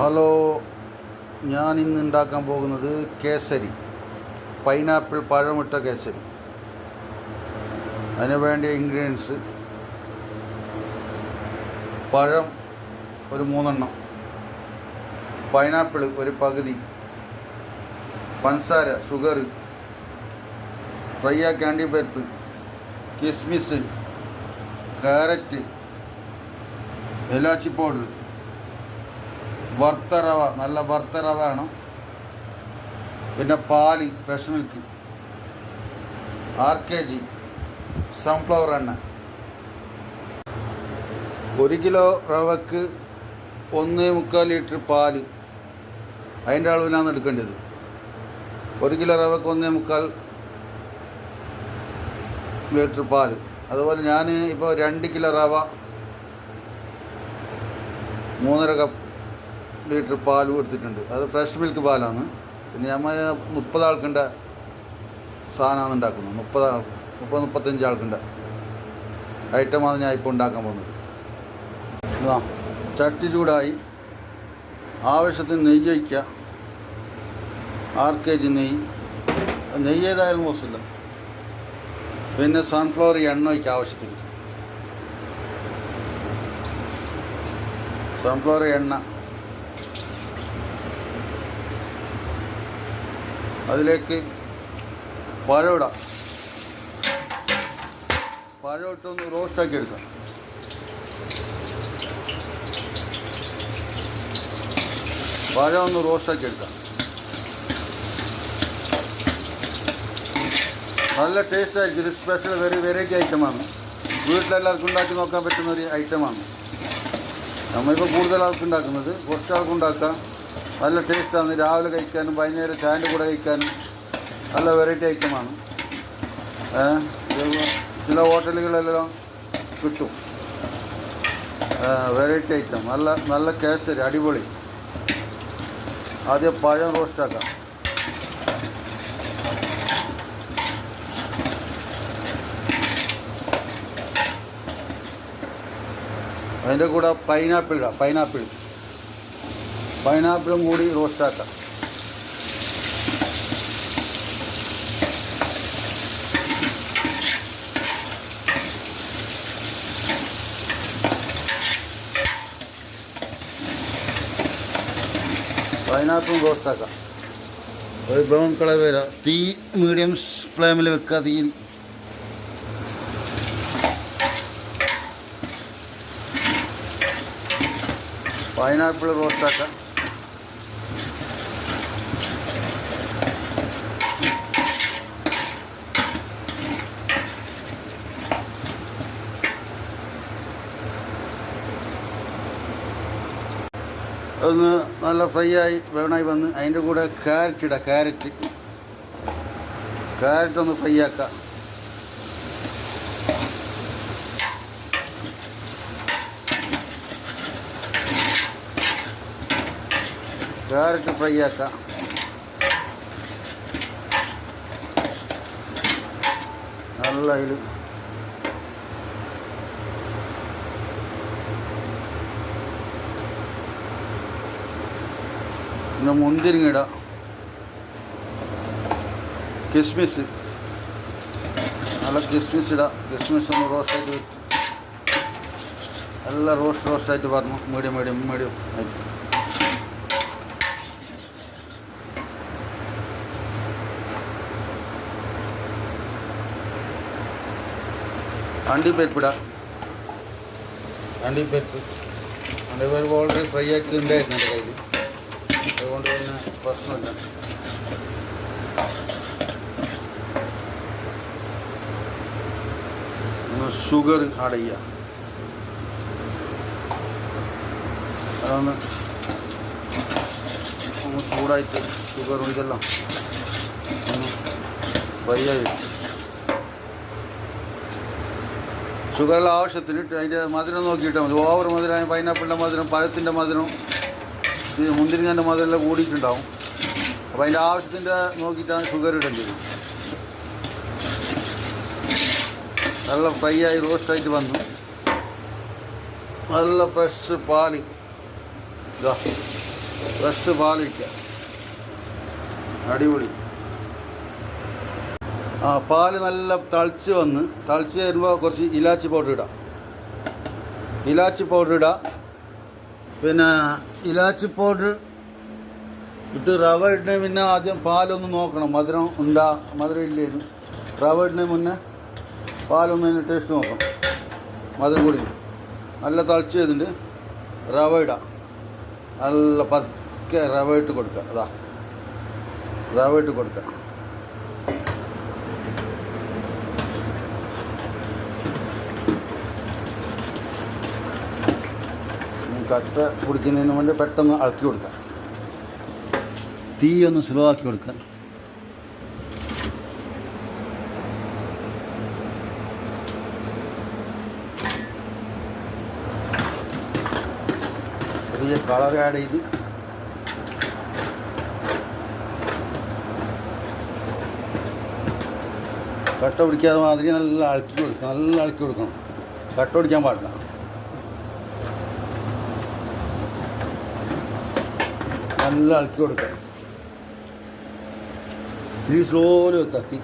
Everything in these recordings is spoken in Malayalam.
ഹലോ ഞാൻ ഇന്ന് ഉണ്ടാക്കാൻ പോകുന്നത് കേസരി. പൈനാപ്പിൾ പഴമിട്ട കേസരി. അതിന് വേണ്ടിയ ഇൻഗ്രീഡിയൻസ് പഴം ഒരു മൂന്നെണ്ണം പൈനാപ്പിൾ ഒരു പകുതി പഞ്ചസാര ഷുഗർ ഫ്രൈ കാൻഡി പരിപ്പ് കിസ്മിസ് കാരറ്റ് ഇലാച്ചി പൗഡർ വറുത്ത നല്ല വറുത്ത വേണം. പിന്നെ പാൽ fresh milk R K G sunflower എണ്ണ. ഒരു കിലോ റവക്ക് ഒന്ന് മുക്കാൽ ലിറ്റർ പാൽ. അതിന്റെ അളവിലാണ് എടുക്കേണ്ടത്. ഒരു കിലോ റവക്ക് ഒന്നേ മുക്കാൽ ലിറ്റർ പാൽ. അതുപോലെ ഞാൻ ഇപ്പോൾ രണ്ട് കിലോ റവ മൂന്നര കപ്പ് ലിറ്റർ പാൽ എടുത്തിട്ടുണ്ട് അത് ഫ്രഷ് മിൽക്ക് പാലാണ്. പിന്നെ നമ്മൾ മുപ്പത് ആൾക്കുണ്ട സാധനമാണ് ഉണ്ടാക്കുന്നത്. മുപ്പത് ആൾ മുപ്പത് മുപ്പത്തഞ്ച് ആൾക്കുണ്ട ഐറ്റമാണ് ഞാൻ ഇപ്പോൾ ഉണ്ടാക്കാൻ പോകുന്നത്. ആ ചട്ടി ചൂടായി. ആവശ്യത്തിന് നെയ്യ് വയ്ക്കുക ആറ് കെ ജി നെയ്യ്. നെയ്യ് ഏതായാലും മോശമില്ല. പിന്നെ സൺഫ്ലവർ എണ്ണ വയ്ക്കുക ആവശ്യത്തിന്. സൺഫ്ലവർ എണ്ണ അതിലേക്ക് പഴമിടാം പഴമിട്ടൊന്ന് റോസ്റ്റാക്കി എടുക്കാം. പഴം ഒന്ന് റോസ്റ്റാക്കി എടുക്കാം. നല്ല ടേസ്റ്റ് ആയിരിക്കും. ഇത് സ്പെഷ്യൽ വെറി വെറൈറ്റി ഐറ്റമാണ് വീട്ടിലെല്ലാവർക്കും ഉണ്ടാക്കി നോക്കാൻ പറ്റുന്ന ഒരു ഐറ്റമാണ് നമ്മളിപ്പോൾ കൂടുതൽ ആൾക്കുണ്ടാക്കുന്നത് കുറച്ച് ആൾക്ക് ഉണ്ടാക്കാം നല്ല ടേസ്റ്റാണ് രാവിലെ കഴിക്കാനും വൈകുന്നേരം ചായന്റെ കൂടെ കഴിക്കാനും നല്ല വെറൈറ്റി ഐറ്റമാണ് ചില ഹോട്ടലുകളെല്ലാം കിട്ടും. വെറൈറ്റി ഐറ്റം നല്ല നല്ല കേസരി അടിപൊളി. ആദ്യം പഴം റോസ്റ്റാക്കാം അതിന്റെ കൂടെ പൈനാപ്പിൾ ഇടാം. പൈനാപ്പിൾ പൈനാപ്പിളും കൂടി റോസ്റ്റാക്കാം പൈനാപ്പിളും റോസ്റ്റാക്കാം ഒരു ബ്രൗൺ കളർ വരാം. തീ മീഡിയം ഫ്ലെയിമിൽ വെക്കുക തീ. പൈനാപ്പിൾ റോസ്റ്റാക്കാം ഒന്ന് നല്ല ഫ്രൈ ആയി ബ്രൗണായി വന്ന് അതിന്റെ കൂടെ ക്യാരറ്റ് ഇടാം ക്യാരറ്റ് ക്യാരറ്റ് ഒന്ന് ഫ്രൈ ആക്കാം. ക്യാരറ്റ് ഫ്രൈ ആക്കാം. നല്ല അതിൽ പിന്നെ മുന്തിരിങ്ങ ഇടാം കിസ്മിസ് നല്ല കിസ്മിസ് ഇടാം കിസ്മിസ് ഒന്ന് റോസ്റ്റായിട്ട് വെച്ച് എല്ലാം റോസ്റ്റ് റോസ്റ്റായിട്ട് പറഞ്ഞു മീഡിയം മീഡിയം മീഡിയം ആയിട്ട് അണ്ടിപ്പരിപ്പിടാം അണ്ടിപ്പരിപ്പ് അണ്ടിപ്പരിപ്പ് ഓൾറെഡി ഫ്രൈ ആക്കി ഉണ്ടായിരുന്നു എന്റെ കയ്യിൽ അതുകൊണ്ട് തന്നെ പ്രശ്നമില്ല. ഷുഗർ ആഡ് ചെയ്യാം അതൊന്ന് ചൂടായിട്ട് ഷുഗർ ഇതെല്ലാം ഒന്ന് ഫ്രൈ ആയി. ഷുഗറുള്ള ആവശ്യത്തിന് അതിന്റെ മധുരം നോക്കിയിട്ടാൽ മതി. ഓവർ മധുരം പൈനാപ്പിളിന്റെ മധുരം പഴത്തിന്റെ മധുരം ഈ മുന്തിരിങ്ങന്റെ മധുരമെല്ലാം കൂടിയിട്ടുണ്ടാവും. അപ്പോൾ അതിന്റെ ആവശ്യത്തിന്റെ നോക്കിയിട്ടാണ് ഷുഗർ ഇടേണ്ടത്. നല്ല ഫ്രൈ ആയി റോസ്റ്റായിട്ട് വന്നു. നല്ല ഫ്രഷ് ഇതാ ഫ്രഷ് പാൽ വയ്ക്കുക അടിപൊളി. ആ പാൽ നല്ല തളിച്ച് വന്ന് തളിച്ച് വരുമ്പോൾ കുറച്ച് ഇലാച്ചി പൗഡർ ഇടാം. ഇലാച്ചി പൗഡർ ഇടാം. പിന്നെ ഇലാച്ചി പൗഡർ ഇട്ട് റവ ഇടുന്ന പിന്നെ ആദ്യം പാലൊന്ന് നോക്കണം. മധുരം ഉണ്ടാ മധുരം ഇല്ലേന്ന്. റവ ഇടുന്നതിന് മുന്നേ പാലൊന്ന് അതിന് ടേസ്റ്റ് നോക്കണം. മധുരം കൂടി. നല്ല തളിച്ച് ചെയ്തിട്ട് റവ ഇടാം. നല്ല പതുക്കെ റവ ഇട്ട് കൊടുക്കുക. അതാ. റവ ഇട്ട് കൊടുക്കുക. കട്ട പിടിക്കുന്നതിന് വേണ്ടി പെട്ടെന്ന് ഇളക്കി കൊടുക്കാം. തീ ഒന്ന് സ്ലോ ആക്കി കൊടുക്കാം. ചെറിയ കളർ ആഡ് ചെയ്ത്. കട്ട പിടിക്കാതെ മാതിരി നല്ല അളക്കി കൊടുക്കണം നല്ല അളക്കി കൊടുക്കണം. കട്ട പിടിക്കാൻ പാടില്ല. നല്ല ഇളക്കി കൊടുക്കുക ഇത്തിരി സ്ലോയിൽ വെക്കുക തീ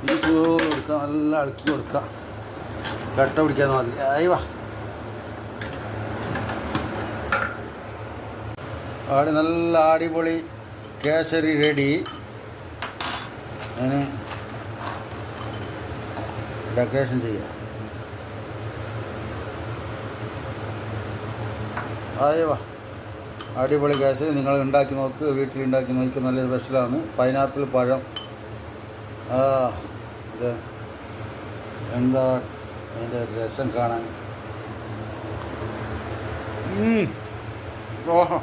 തീ സ്ലോയിൽ കൊടുക്കുക നല്ല ഇളക്കി കൊടുക്കുക കട്ട പിടിക്കാതെ മാതിരി ആയി വാ. ആടി നല്ല അടിപൊളി കേസരി റെഡി. അതിന് ഡെക്കറേഷൻ ചെയ്യാം. ആയവാ അടിപൊളി കേസരി നിങ്ങൾ ഉണ്ടാക്കി നോക്ക് വീട്ടിൽ ഉണ്ടാക്കി നോക്കി നല്ല സ്പെഷ്യലാണ് പൈനാപ്പിൾ പഴം. ആ ഇത് എന്താ അതിന്റെ രസം കാണാൻ. ഓഹോ.